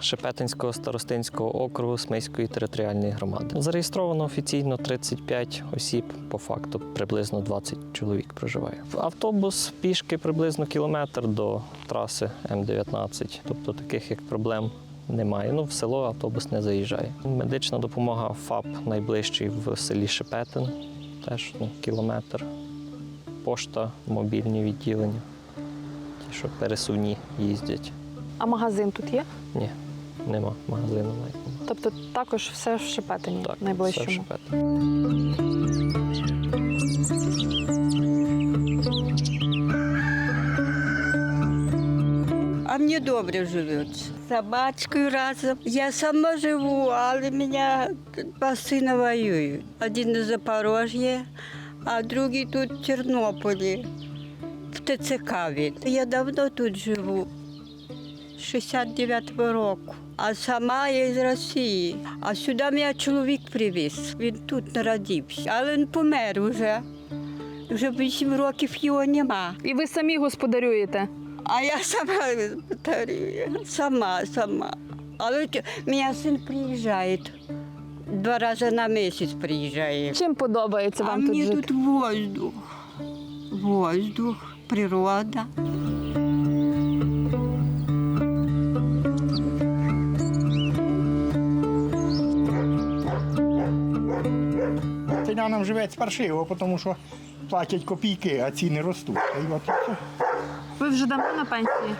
Шепетинського старостинського округу Смиської територіальної громади. Зареєстровано офіційно 35 осіб, по факту приблизно 20 чоловік проживає. Автобус пішки приблизно кілометр до траси М19, тобто таких як проблем. Немає. Ну, в село автобус не заїжджає. Медична допомога ФАП найближчий в селі Шепетин, теж ну, кілометр. Пошта, мобільні відділення. Ті, що пересувні їздять. А магазин тут є? Ні, нема магазину навіть. Тобто також все в Шепетині Так, найближчому. все в Шепетині. А мені добре живеться. З Собачкою разом. Я сама живу, але мене два сина воюють. Один на Запорожжі, а другий тут в Тернополі, в ТЦК він. Я давно тут живу, 69-го року. А сама я з Росії. А сюди мене чоловік привіз. Він тут народився, але він помер вже. Вже 8 років його нема. І ви самі господарюєте? А я сама повторюю, сама, сама. Але мене син приїжджає. Два рази на місяць приїжджає. Чим подобається а вам тут мені жити? тут воздух. Воздух, природа. Селянам живеться паршиво, тому що платять копійки, а ціни ростуть. Й от і. Ви вже давно на пенсії?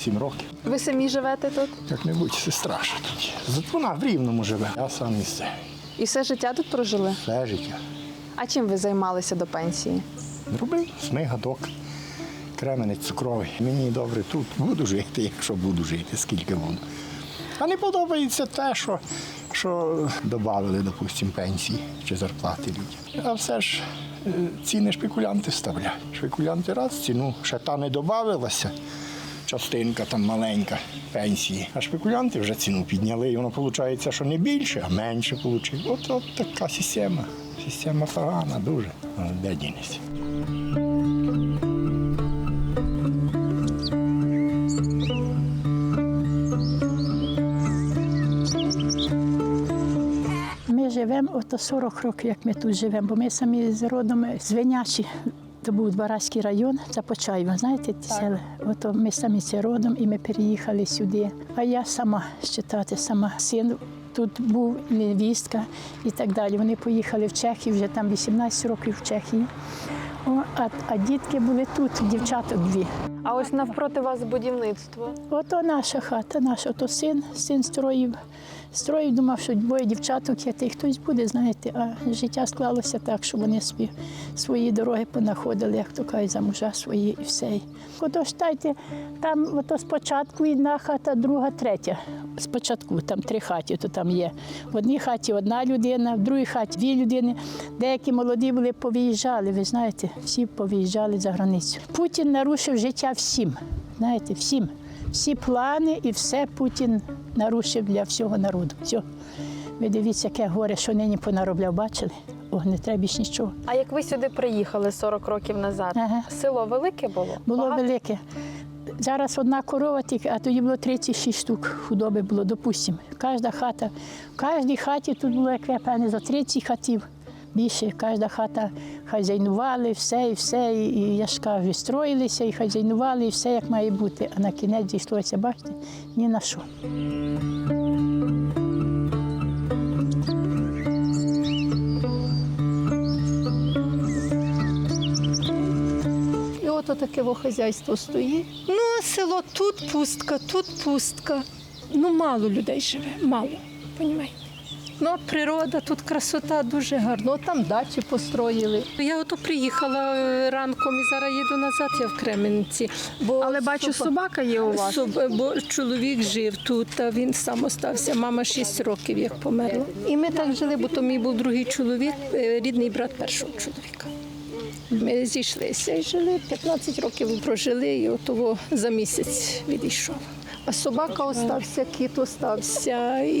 Сім років. Ви самі живете тут? Як-небудь сестра що тут. є. Вона в Рівному живе. Я сам місцевий. І все життя тут прожили? Все життя. А чим ви займалися до пенсії? Робив смигадок, кременець цукровий. Мені добре тут буду жити, якщо буду жити, скільки буду. А не подобається те, що, що додали, допустимо, пенсії чи зарплати людям. А все ж е, ціни шпекулянти вставляють. Шпекулянти раз ціну ще та не додавалася. Частинка там маленька пенсії. А шпекулянти вже ціну підняли, і воно виходить, що не більше, а менше вийшло. От, от така система. Система погана, дуже. Де дінеться? Ото 40 років, як ми тут живемо, бо ми самі з родом з Винячі. То був Двараський район, це Почаєво, знаєте, ті села. Ото ми самі це родом і ми переїхали сюди. А я сама считати, сама син тут був, невістка і так далі. Вони поїхали в Чехію, вже там 18 років в Чехії. О, а, а дітки були тут, дівчаток дві. А ось навпроти вас будівництво. Ото наша хата, наш ото син, син строїв. Строїв, думав, що двоє дівчаток є, та й хтось буде, знаєте, а життя склалося так, що вони собі свої дороги понаходили, як то кажуть, за мужа свої і все. Ото ж тайте, там ото спочатку одна хата, друга, третя. Спочатку там три хаті, то там є. В одній хаті одна людина, в другій хаті дві людини. Деякі молоді були повиїжджали, ви знаєте, всі повиїжджали за границю. Путін нарушив життя всім, знаєте, всім. Всі плани і все Путін нарушив для всього народу. Все. Ви дивіться, яке горе, що нині понаробляв, бачили? О, не треба більш нічого. А як ви сюди приїхали 40 років назад? Ага. Село велике було? Було Багато? велике. Зараз одна корова тільки, а тоді було 36 штук худоби було, допустимо. Кожна хата. В кожній хаті тут було, як я певне, за 30 хатів. Більше кожна хата хазяйнували, все і все. І, я ж кажу, і хазяйнували, і все як має бути. А на кінець дійшлося, бачите, ні на що. І от таке во хазяйство стоїть. Ну, а село тут пустка, тут пустка. Ну, мало людей живе, мало. Понімаєте? Ну, природа, тут красота дуже гарна. Там дачі построїли. Я ото приїхала е, ранком і зараз їду назад, я в Кременці. Бо Але бачу, соба- собака є у вас. Соб- Бо чоловік жив тут, та він сам остався. Мама 6 років як померла. І ми так жили, бо то мій був другий чоловік, е, рідний брат першого чоловіка. Ми зійшлися і жили 15 років прожили, і отого за місяць відійшов. А собака остався, кіт остався, і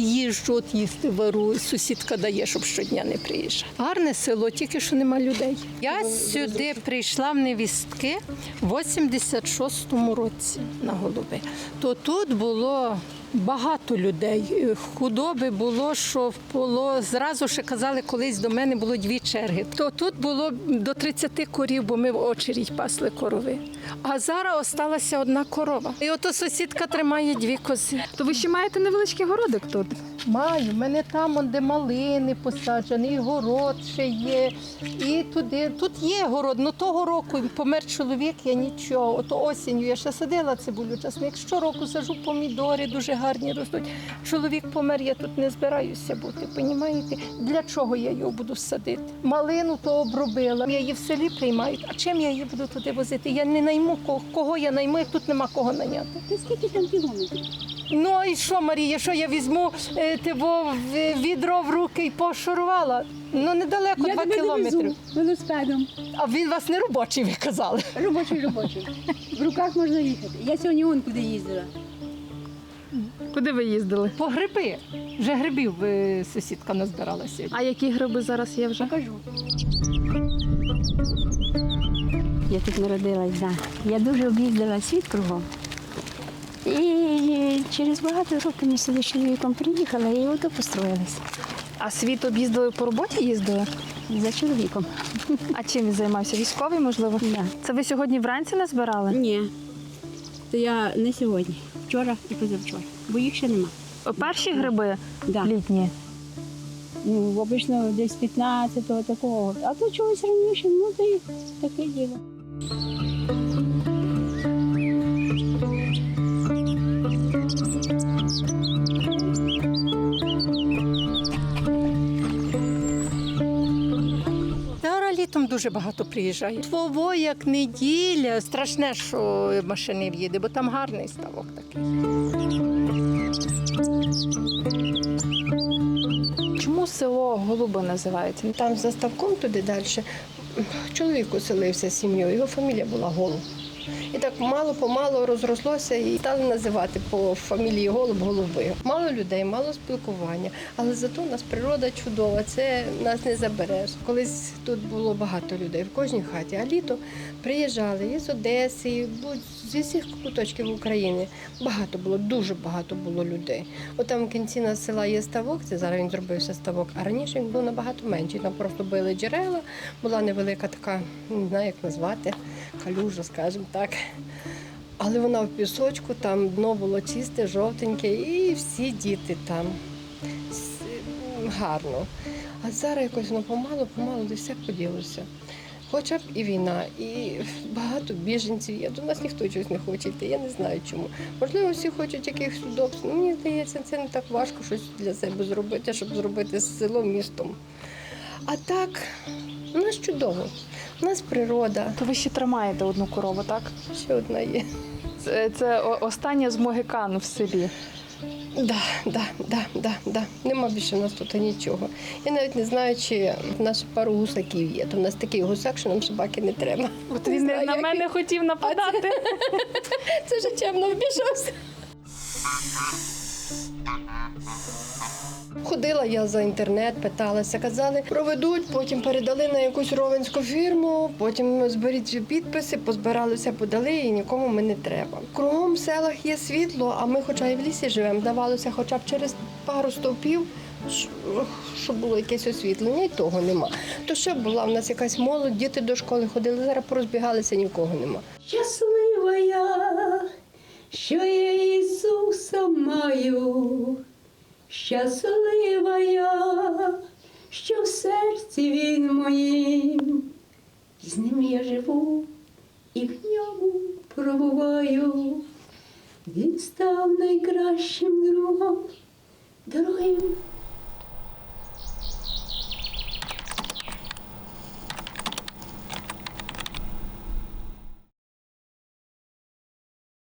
їжджу от їсти вару. Сусідка дає, щоб щодня не приїжджав. Гарне село, тільки що нема людей. Я сюди прийшла в невістки в 86-му році на голуби. То тут було. Багато людей. Е, Худоби було, що було зразу ще казали, колись до мене було дві черги. То тут було до 30 корів, бо ми в очередь пасли корови. А зараз осталася одна корова. І ото сусідка тримає дві кози. То ви ще маєте невеличкий городик тут? Маю, в мене там, де малини посаджені, і город ще є. І туди. Тут є город. Ну того року помер чоловік, я нічого. Ото осінню я ще садила цибулю часник. Щороку сажу помідори, дуже гарні ростуть. Чоловік помер, я тут не збираюся бути. Понімаєте? Для чого я його буду садити? Малину то обробила. Я її в селі приймають. А чим я її буду туди возити? Я не найму кого, кого я найму, як тут нема кого наняти. Ти скільки там кілометрів? Ну і що, Марія, що я візьму е, тиво, в- відро в руки і пошурувала? Ну недалеко, Я два тебе кілометри. велосипедом. А він вас не робочий, ви казали. Робочий, робочий. В руках можна їхати. Я сьогодні он куди їздила. Куди ви їздили? По гриби. Вже грибів е, сусідка назбирала сьогодні. А які гриби зараз є вже? Покажу. Я тут народилась, да. Я дуже об'їздила світ кругом. І через багато років ми сюди з чоловіком приїхала і ото построїлися. А світ об'їздили по роботі їздили? За чоловіком. А чим він займався? Військовий, можливо? Да. Це ви сьогодні вранці назбирали? Ні. То я не сьогодні. Вчора і позавчора. Бо їх ще нема. Перші гриби Да. літні. Ну, обично десь 15-го такого. А то чогось раніше, ну то й таке діло. Дуже багато приїжджає. Твово як неділя. Страшне, що машини в'їде, бо там гарний ставок такий. Чому село Голуби називається? Там за ставком туди далі чоловік оселився з сім'єю, його фамілія була Голуб. І так мало-помалу розрослося і стали називати по фамілії Голуб Голуби. Мало людей, мало спілкування, але зато у нас природа чудова, це нас не забереш. Колись тут було багато людей в кожній хаті, а літо приїжджали із Одеси, і зі всіх куточків України. Багато було, дуже багато було людей. От там в кінці на села є ставок, це зараз він зробився ставок, а раніше він був набагато менший. Там просто били джерела, була невелика така, не знаю, як назвати, калюжа, скажімо так. Але вона в пісочку, там дно було чисте, жовтеньке, і всі діти там. Гарно. А зараз якось воно помалу, помалу десь все поділося. Хоча б і війна, і багато біженців є. До нас ніхто чогось не хоче йти, я не знаю чому. Можливо, всі хочуть якихось удобств. Ну, мені здається, це не так важко щось для себе зробити, щоб зробити село містом. А так, у нас чудово. У нас природа, То ви ще тримаєте одну корову, так? ще одна є. Це, це остання з могикан в селі. Да, да, да, да, да. Нема більше в нас тут нічого. Я навіть не знаю, чи в нас пару гусаків є. То в нас такий гусак, що нам собаки не треба. От Не він знаю, на мене хотів нападати. Це вже чемно вбіжався. Ходила я за інтернет, питалася, казали, проведуть, потім передали на якусь ровенську фірму, потім зберіть підписи, позбиралися, подали і нікому ми не треба. Кругом в селах є світло, а ми, хоча і в лісі живемо, давалося хоча б через пару стовпів, щоб було якесь освітлення, і того нема. То ще була в нас якась молодь, діти до школи ходили, зараз порозбігалися, нікого нема. Щаслива я, що я Маю, щаслива я, що в серці Він моїм, з ним я живу і в ньому пробуваю. Він став найкращим другом